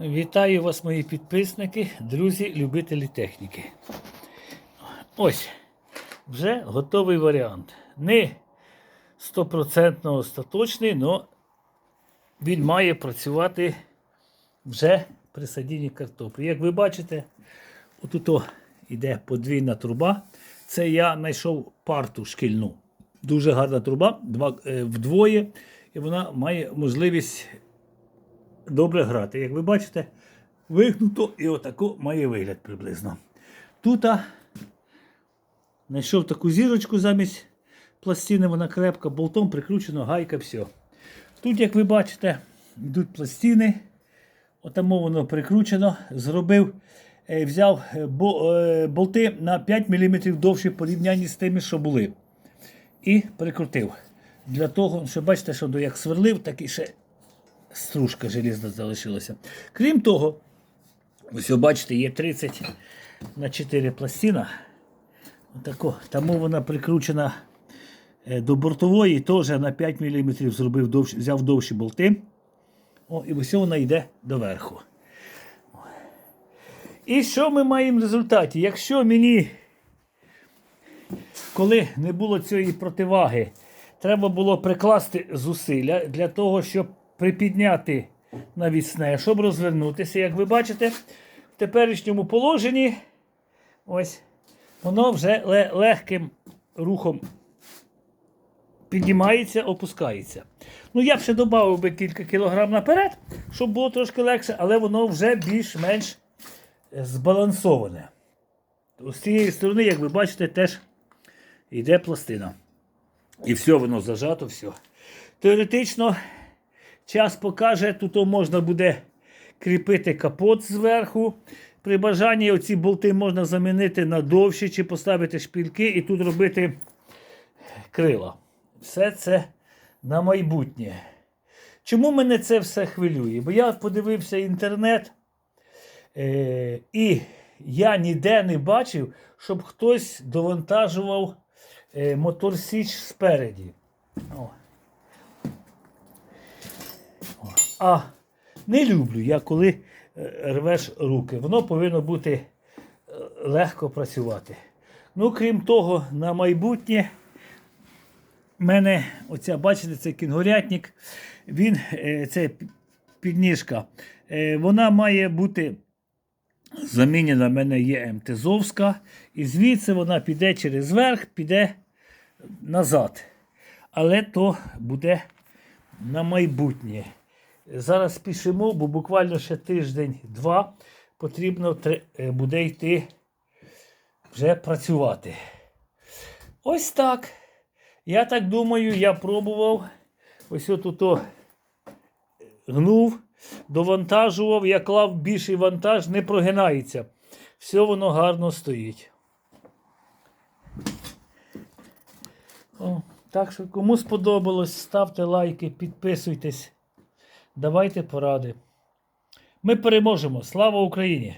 Вітаю вас, мої підписники, друзі, любителі техніки. Ось, вже готовий варіант. Не 100% остаточний, але він має працювати вже при садінні картоплі. Як ви бачите, отут йде подвійна труба. Це я знайшов парту шкільну. Дуже гарна труба, е, вдвоє, і вона має можливість добре грати. Як ви бачите, вигнуто і отако має вигляд приблизно. Тут знайшов таку зірочку замість пластини, вона крепка, болтом прикручено, гайка, все. Тут, як ви бачите, йдуть пластини. Отамо воно прикручено. Зробив, е, взяв е, е, болти на 5 мм довші в порівнянні з тими, що були. І прикрутив. Для того, що бачите, що як сверлив, так і ще стружка желізна залишилася. Крім того, ось ви бачите, є 30 на 4 пластина. Отако. Тому вона прикручена е, до бортової, теж на 5 мм зробив довші, взяв довші болти. О, і ось вона йде доверху. І що ми маємо в результаті? Якщо мені, коли не було цієї противаги, треба було прикласти зусилля для того, щоб припідняти навісне, щоб розвернутися, як ви бачите, в теперішньому положенні ось воно вже легким рухом піднімається, опускається. Ну, я б ще додав би кілька кілограм наперед, щоб було трошки легше, але воно вже більш-менш е, збалансоване. З цієї сторони, як ви бачите, теж йде пластина. І все воно зажато, все. Теоретично, час покаже, тут можна буде кріпити капот зверху. При бажанні оці болти можна замінити на довші чи поставити шпільки і тут робити крила. Все це на майбутнє. Чому мене це все хвилює? Бо я подивився інтернет, е, і я ніде не бачив, щоб хтось довантажував е, моторсіч спереді. О. О. А не люблю я, коли е, рвеш руки. Воно повинно бути е, легко працювати. Ну, крім того, на майбутнє в мене, оця, бачите, це кінгурятник, він, е, це підніжка, е, вона має бути замінена. в мене є МТЗовська, і звідси вона піде через верх, піде назад. Але то буде на майбутнє. Зараз спішимо, бо буквально ще тиждень-два потрібно е, буде йти вже працювати. Ось так. Я так думаю, я пробував. Ось отут о гнув, довантажував, я клав більший вантаж, не прогинається. Все воно гарно стоїть. О, так що, кому сподобалось, ставте лайки, підписуйтесь, давайте поради. Ми переможемо. Слава Україні!